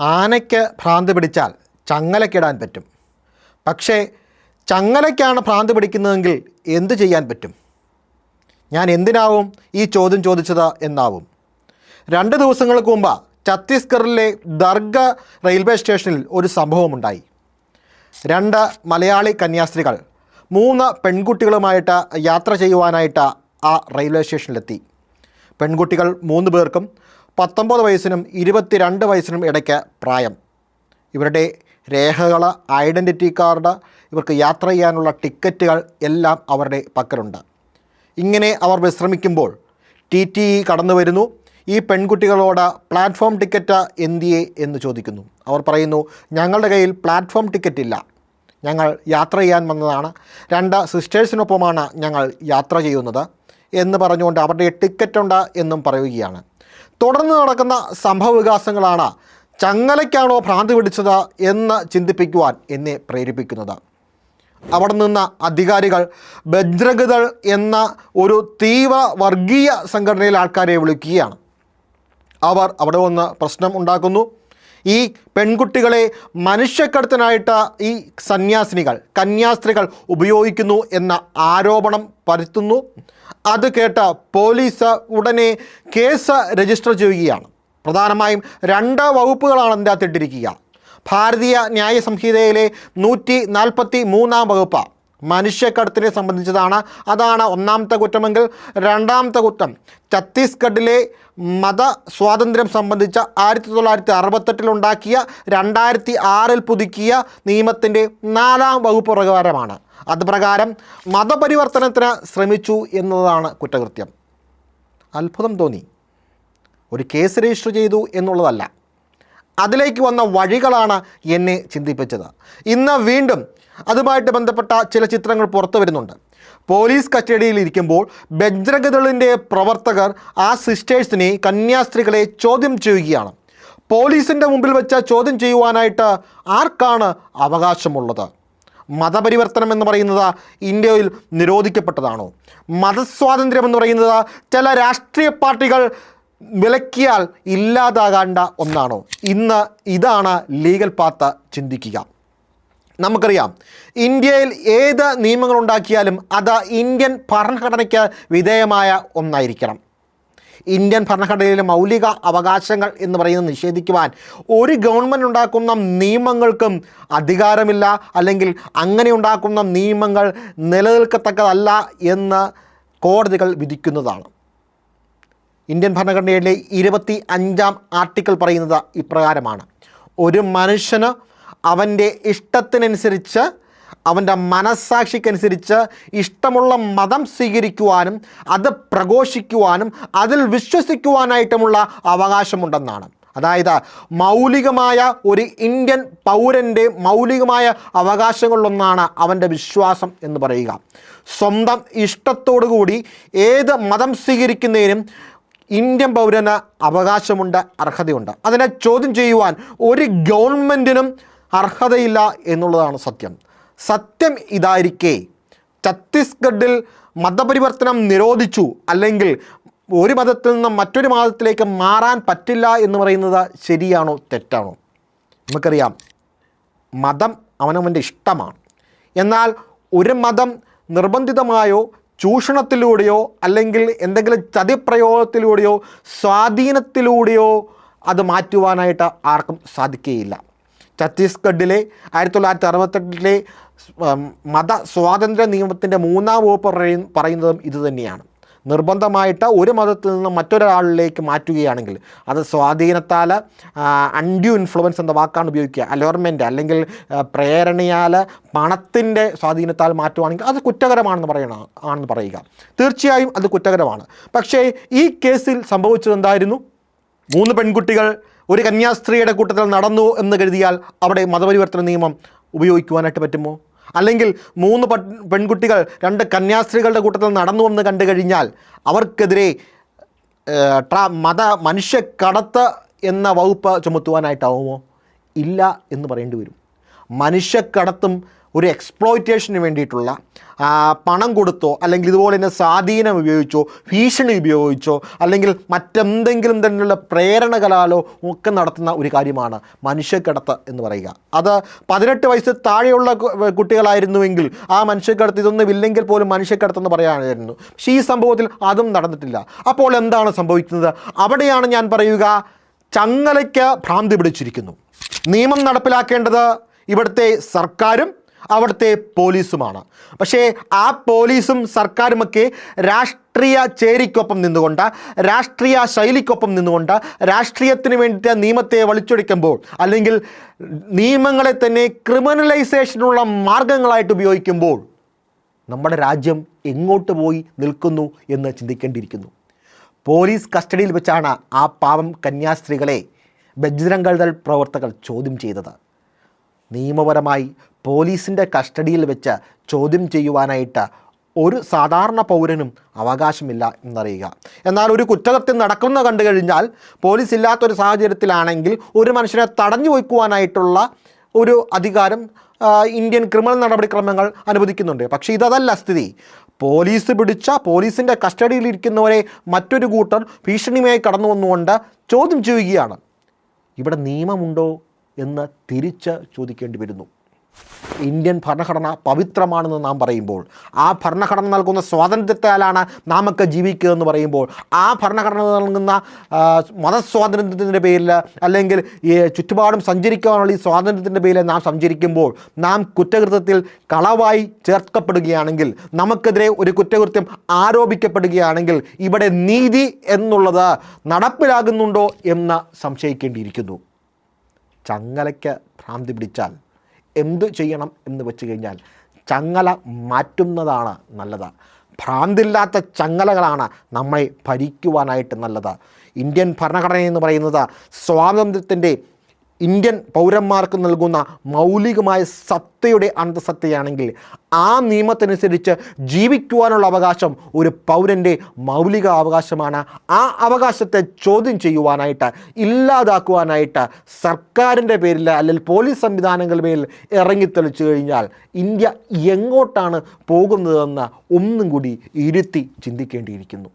ആനയ്ക്ക് ഭ്രാന്ത് പിടിച്ചാൽ ചങ്ങലക്കിടാൻ പറ്റും. പക്ഷേ ചങ്ങലയ്ക്കാണ് ഭ്രാന്ത് പിടിക്കുന്നതെങ്കിൽ എന്തു ചെയ്യാൻ പറ്റും? ഞാൻ എന്തിനാവും ഈ ചോദ്യം ചോദിച്ചത് എന്നാവും. രണ്ട് ദിവസങ്ങൾക്ക് മുമ്പ് ഛത്തീസ്ഗഡിലെ ദർഗ റെയിൽവേ സ്റ്റേഷനിൽ ഒരു സംഭവമുണ്ടായി. രണ്ട് മലയാളി കന്യാസ്ത്രീകൾ മൂന്ന് പെൺകുട്ടികളുമായിട്ട് യാത്ര ചെയ്യുവാനായിട്ട് ആ റെയിൽവേ സ്റ്റേഷനിലെത്തി. പെൺകുട്ടികൾ മൂന്ന് പേർക്കും പത്തൊമ്പത് വയസ്സിനും ഇരുപത്തിരണ്ട് വയസ്സിനും ഇടയ്ക്ക് പ്രായം. ഇവരുടെ രേഖകൾ ഐഡന്റിറ്റി കാർഡ് ഇവർക്ക് യാത്ര ചെയ്യാനുള്ള ടിക്കറ്റുകൾ എല്ലാം അവരുടെ പക്കലുണ്ട്. ഇങ്ങനെ അവർ വിശ്രമിക്കുമ്പോൾ ടി ടി കടന്നു വരുന്നു. ഈ പെൺകുട്ടികളോട് പ്ലാറ്റ്ഫോം ടിക്കറ്റ് എന്തിയെ എന്ന് ചോദിക്കുന്നു. അവർ പറയുന്നു ഞങ്ങളുടെ കയ്യിൽ പ്ലാറ്റ്ഫോം ടിക്കറ്റ് ഇല്ല ഞങ്ങൾ യാത്ര ചെയ്യാൻ വന്നതാണ്. രണ്ട് സിസ്റ്റേഴ്സിനൊപ്പമാണ് ഞങ്ങൾ യാത്ര ചെയ്യുന്നത് എന്ന് പറഞ്ഞുകൊണ്ട് അവരുടെ ടിക്കറ്റ് ഉണ്ട് എന്നും പറയുകയാണ്. തുടർന്ന് നടക്കുന്ന സംഭവ വികാസങ്ങളാണ് ചങ്ങലയ്ക്കാണോ ഭ്രാന്ത് പിടിച്ചത് എന്ന് ചിന്തിപ്പിക്കുവാൻ എന്നെ പ്രേരിപ്പിക്കുന്നത്. അവിടെ നിന്ന് അധികാരികൾ ബജ്രഗദൾ എന്ന ഒരു തീവ്ര വർഗീയ സംഘടനയിലെ ആൾക്കാരെ വിളിക്കുകയാണ്. അവർ അവിടെ വന്ന് പ്രശ്നം ഉണ്ടാക്കുന്നു. ഈ പെൺകുട്ടികളെ മനുഷ്യക്കടത്തിനായിട്ട് ഈ സന്യാസിനികൾ കന്യാസ്ത്രീകൾ ഉപയോഗിക്കുന്നു എന്ന ആരോപണം പരത്തുന്നു. അത് കേട്ട പോലീസ് ഉടനെ കേസ് രജിസ്റ്റർ ചെയ്യുകയാണ്. പ്രധാനമായും രണ്ട് വകുപ്പുകളാണ് അതിന്റെ അകത്തിട്ടിരിക്കുക. ഭാരതീയ ന്യായ സംഹിതയിലെ നൂറ്റി നാൽപ്പത്തി മൂന്നാം വകുപ്പ് മനുഷ്യക്കടത്തിനെ സംബന്ധിച്ചതാണ്. അതാണ് ഒന്നാമത്തെ കുറ്റമെങ്കിൽ രണ്ടാമത്തെ കുറ്റം ഛത്തീസ്ഗഡിലെ മത സ്വാതന്ത്ര്യം സംബന്ധിച്ച ആയിരത്തി തൊള്ളായിരത്തി അറുപത്തെട്ടിലുണ്ടാക്കിയ രണ്ടായിരത്തി ആറിൽ പുതുക്കിയ നിയമത്തിന്റെ നാലാം വകുപ്പ് പ്രകാരമാണ്. അത് പ്രകാരം മതപരിവർത്തനത്തിന് ശ്രമിച്ചു എന്നതാണ് കുറ്റകൃത്യം. അത്ഭുതം തോന്നി. ഒരു കേസ് രജിസ്റ്റർ ചെയ്തു എന്നുള്ളതല്ല. അതിലേക്ക് വന്ന വഴികളാണ് എന്നെ ചിന്തിപ്പിച്ചത്. ഇന്ന് വീണ്ടും അതുമായിട്ട് ബന്ധപ്പെട്ട ചില ചിത്രങ്ങൾ പുറത്തു വരുന്നുണ്ട്. പോലീസ് കസ്റ്റഡിയിൽ ഇരിക്കുമ്പോൾ ബജ്രംഗദളിന്റെ പ്രവർത്തകർ ആ സിസ്റ്റേഴ്സിനെ കന്യാസ്ത്രീകളെ ചോദ്യം ചെയ്യുകയാണ്. പോലീസിന്റെ മുമ്പിൽ വെച്ച് ചോദ്യം ചെയ്യുവാനായിട്ട് ആർക്കാണ് അവകാശമുള്ളത്? മതപരിവർത്തനം എന്ന് പറയുന്നത് ഇന്ത്യയിൽ നിരോധിക്കപ്പെട്ടതാണോ? മതസ്വാതന്ത്ര്യം എന്ന് പറയുന്നത് ചില രാഷ്ട്രീയ പാർട്ടികൾ വിലക്കിയാൽ ഇല്ലാതാകേണ്ട ഒന്നാണോ? ഇന്ന് ഇതാണ് ലീഗൽ പാത്ത് ചിന്തിക്കുക. നമുക്കറിയാം ഇന്ത്യയിൽ ഏത് നിയമങ്ങൾ ഉണ്ടാക്കിയാലും അത് ഇന്ത്യൻ ഭരണഘടനയ്ക്ക് വിധേയമായ ഒന്നായിരിക്കണം. ഇന്ത്യൻ ഭരണഘടനയിലെ മൗലിക അവകാശങ്ങൾ എന്ന് പറയുന്നത് നിഷേധിക്കുവാൻ ഒരു ഗവൺമെന്റ് ഉണ്ടാക്കുന്ന നിയമങ്ങൾക്കും അധികാരമില്ല അല്ലെങ്കിൽ അങ്ങനെ ഉണ്ടാക്കുന്ന നിയമങ്ങൾ നിലനിൽക്കത്തക്കതല്ല എന്ന് കോടതികൾ വിധിക്കുന്നതാണ്. ഇന്ത്യൻ ഭരണഘടനയിലെ ഇരുപത്തി അഞ്ചാം ആർട്ടിക്കിൾ പറയുന്നത് ഇപ്രകാരമാണ്. ഒരു മനുഷ്യന് അവന്റെ ഇഷ്ടത്തിനനുസരിച്ച് അവന്റെ മനസ്സാക്ഷിക്കനുസരിച്ച് ഇഷ്ടമുള്ള മതം സ്വീകരിക്കുവാനും അത് പ്രഘോഷിക്കുവാനും അതിൽ വിശ്വസിക്കുവാനായിട്ടുമുള്ള അവകാശമുണ്ടെന്നാണ്. അതായത് മൗലികമായ ഒരു ഇന്ത്യൻ പൗരന്റെ മൗലികമായ അവകാശങ്ങളിലൊന്നാണ് അവന്റെ വിശ്വാസം എന്ന് പറയുക. സ്വന്തം ഇഷ്ടത്തോടു കൂടി ഏത് മതം സ്വീകരിക്കുന്നതിനും ഇന്ത്യൻ പൗരന് അവകാശമുണ്ട് അർഹതയുണ്ട്. അതിനെ ചോദ്യം ചെയ്യുവാൻ ഒരു ഗവൺമെന്റിനും അർഹതയില്ല എന്നുള്ളതാണ് സത്യം. സത്യം ഇതായിരിക്കെ ഛത്തീസ്ഗഡിൽ മതപരിവർത്തനം നിരോധിച്ചു അല്ലെങ്കിൽ ഒരു മതത്തിൽ നിന്നും മറ്റൊരു മതത്തിലേക്ക് മാറാൻ പറ്റില്ല എന്ന് പറയുന്നത് ശരിയാണോ തെറ്റാണോ? നമുക്കറിയാം. മതം അവനവന്റെ ഇഷ്ടമാണ്. എന്നാൽ ഒരു മതം നിർബന്ധിതമായോ ചൂഷണത്തിലൂടെയോ അല്ലെങ്കിൽ എന്തെങ്കിലും ചതിപ്രയോഗത്തിലൂടെയോ സ്വാധീനത്തിലൂടെയോ അത് മാറ്റുവാനായിട്ട് ആർക്കും സാധിക്കുകയില്ല. ഛത്തീസ്ഗഡിലെ ആയിരത്തി തൊള്ളായിരത്തി അറുപത്തെട്ടിലെ മത സ്വാതന്ത്ര്യ നിയമത്തിന്റെ മൂന്നാം വകുപ്പ് പറയ- പറയുന്നതും ഇതുതന്നെയാണ്. നിർബന്ധമായിട്ട് ഒരു മതത്തിൽ നിന്ന് മറ്റൊരാളിലേക്ക് മാറ്റുകയാണെങ്കിൽ അത് സ്വാധീനത്താൽ അൺഡ്യൂ ഇൻഫ്ലുവൻസ് എന്ന വാക്കാണ് ഉപയോഗിക്കുക. അലോർമെന്റ് അല്ലെങ്കിൽ പ്രേരണയാൽ പണത്തിന്റെ സ്വാധീനത്താൽ മാറ്റുവാണെങ്കിൽ അത് കുറ്റകരമാണെന്ന് പറയണ ആണെന്ന് പറയുക. തീർച്ചയായും അത് കുറ്റകരമാണ്. പക്ഷേ ഈ കേസിൽ സംഭവിച്ചത് എന്തായിരുന്നു മൂന്ന് പെൺകുട്ടികൾ ഒരു കന്യാസ്ത്രീയുടെ കൂട്ടത്തിൽ നടന്നു എന്ന് കരുതിയാൽ അവിടെ മതപരിവർത്തന നിയമം ഉപയോഗിക്കുവാനായിട്ട് പറ്റുമോ? അല്ലെങ്കിൽ മൂന്ന് പെൺകുട്ടികൾ രണ്ട് കന്യാസ്ത്രീകളുടെ കൂട്ടത്തിൽ നടന്നു വന്ന് കണ്ടു കഴിഞ്ഞാൽ അവർക്കെതിരെ ട്രാ മത മനുഷ്യക്കടത്ത് എന്ന വകുപ്പ് ചുമത്തുവാനായിട്ടാവുമോ? ഇല്ല എന്ന് പറയേണ്ടി വരും. മനുഷ്യക്കടത്തും ഒരു എക്സ്പ്ലോയിറ്റേഷന് വേണ്ടിയിട്ടുള്ള പണം കൊടുത്തോ അല്ലെങ്കിൽ ഇതുപോലെ തന്നെ സ്വാധീനം ഉപയോഗിച്ചോ ഭീഷണി ഉപയോഗിച്ചോ അല്ലെങ്കിൽ മറ്റെന്തെങ്കിലും തന്നെയുള്ള പ്രേരണകളാലോ ഒക്കെ നടത്തുന്ന ഒരു കാര്യമാണ് മനുഷ്യക്കടത്ത് എന്ന് പറയുക. അത് പതിനെട്ട് വയസ്സ് താഴെയുള്ള കുട്ടികളായിരുന്നുവെങ്കിൽ ആ മനുഷ്യക്കടത്ത് ഇതൊന്നും ഇല്ലെങ്കിൽ പോലും മനുഷ്യക്കടത്തെന്ന് പറയാനായിരുന്നു. പക്ഷേ ഈ സംഭവത്തിൽ അതും നടന്നിട്ടില്ല. അപ്പോൾ എന്താണ് സംഭവിക്കുന്നത്? അവിടെയാണ് ഞാൻ പറയുക ചങ്ങലയ്ക്ക് ഭ്രാന്തി പിടിച്ചിരിക്കുന്നു. നിയമം നടപ്പിലാക്കേണ്ടത് ഇവിടുത്തെ സർക്കാരും അവിടുത്തെ പോലീസുമാണ്. പക്ഷേ ആ പോലീസും സർക്കാരുമൊക്കെ രാഷ്ട്രീയ ചേരിക്കൊപ്പം നിന്നുകൊണ്ട് രാഷ്ട്രീയ ശൈലിക്കൊപ്പം നിന്നുകൊണ്ട് രാഷ്ട്രീയത്തിന് വേണ്ടിയിട്ട് നിയമത്തെ വലിച്ചൊടിക്കുമ്പോൾ അല്ലെങ്കിൽ നിയമങ്ങളെ തന്നെ ക്രിമിനലൈസേഷനുള്ള മാർഗങ്ങളായിട്ട് ഉപയോഗിക്കുമ്പോൾ നമ്മുടെ രാജ്യം എങ്ങോട്ട് പോയി നിൽക്കുന്നു എന്ന് ചിന്തിക്കേണ്ടിയിരിക്കുന്നു. പോലീസ് കസ്റ്റഡിയിൽ വെച്ചാണ് ആ പാവം കന്യാസ്ത്രീകളെ ബജ്രംഗൾ പ്രവർത്തകർ ചോദ്യം ചെയ്തത്. നിയമപരമായി പോലീസിന്റെ കസ്റ്റഡിയിൽ വെച്ച് ചോദ്യം ചെയ്യുവാനായിട്ട് ഒരു സാധാരണ പൗരനും അവകാശമില്ല എന്നറിയുക. എന്നാൽ ഒരു കുറ്റകൃത്യം നടക്കുന്ന കണ്ടു കഴിഞ്ഞാൽ പോലീസ് ഇല്ലാത്തൊരു സാഹചര്യത്തിലാണെങ്കിൽ ഒരു മനുഷ്യനെ തടഞ്ഞു വയ്ക്കുവാനായിട്ടുള്ള ഒരു അധികാരം ഇന്ത്യൻ ക്രിമിനൽ നടപടിക്രമങ്ങൾ അനുവദിക്കുന്നുണ്ട്. പക്ഷേ ഇതല്ല സ്ഥിതി. പോലീസ് പിടിച്ച പോലീസിന്റെ കസ്റ്റഡിയിലിരിക്കുന്നവരെ മറ്റൊരു കൂട്ടർ ഭീഷണിയുമായി കടന്നു വന്നുകൊണ്ട് ചോദ്യം ചെയ്യുകയാണ്. ഇവിടെ നിയമമുണ്ടോ? എന്ന് തിരിച്ച് ചോദിക്കേണ്ടി വരുന്നു. ഇന്ത്യൻ ഭരണഘടന പവിത്രമാണെന്ന് നാം പറയുമ്പോൾ ആ ഭരണഘടന നൽകുന്ന സ്വാതന്ത്ര്യത്താലാണ് നാമൊക്കെ ജീവിക്കുക എന്ന് പറയുമ്പോൾ ആ ഭരണഘടന നൽകുന്ന മതസ്വാതന്ത്ര്യത്തിന്റെ പേരിൽ അല്ലെങ്കിൽ ഈ ചുറ്റുപാടും സഞ്ചരിക്കാനുള്ള ഈ സ്വാതന്ത്ര്യത്തിന്റെ പേരിൽ നാം സഞ്ചരിക്കുമ്പോൾ നാം കുറ്റകൃത്യത്തിൽ കളവായി ചേർക്കപ്പെടുകയാണെങ്കിൽ നമുക്കെതിരെ ഒരു കുറ്റകൃത്യം ആരോപിക്കപ്പെടുകയാണെങ്കിൽ ഇവിടെ നീതി എന്നുള്ളത് നടപ്പിലാകുന്നുണ്ടോ എന്ന് സംശയിക്കേണ്ടിയിരിക്കുന്നു. ചങ്ങലയ്ക്ക് ഭ്രാന്തി പിടിച്ചാൽ എന്തു ചെയ്യണം എന്ന് വെച്ച് കഴിഞ്ഞാൽ ചങ്ങല മാറ്റുന്നതാണ് നല്ലത്. ഭ്രാന്തില്ലാത്ത ചങ്ങലകളാണ് നമ്മെ ഭരിക്കുവാനായിട്ട് നല്ലത്. ഇന്ത്യൻ ഭരണഘടന എന്ന് പറയുന്നത് സ്വാതന്ത്ര്യത്തിന്റെ ഇന്ത്യൻ പൗരന്മാർക്ക് നൽകുന്ന മൗലികമായ സത്തയുടെ അന്തസത്തയാണെങ്കിൽ ആ നിയമത്തിനനുസരിച്ച് ജീവിക്കുവാനുള്ള അവകാശം ഒരു പൗരന്റെ മൗലിക അവകാശമാണ്. ആ അവകാശത്തെ ചോദ്യം ചെയ്യുവാനായിട്ട് ഇല്ലാതാക്കുവാനായിട്ട് സർക്കാരിന്റെ പേരിൽ അല്ലെങ്കിൽ പോലീസ് സംവിധാനങ്ങളുടെ പേരിൽ ഇറങ്ങിത്തെളിച്ചു കഴിഞ്ഞാൽ ഇന്ത്യ എങ്ങോട്ടാണ് പോകുന്നതെന്ന് ഒന്നും കൂടി ഇരുത്തി ചിന്തിക്കേണ്ടിയിരിക്കുന്നു.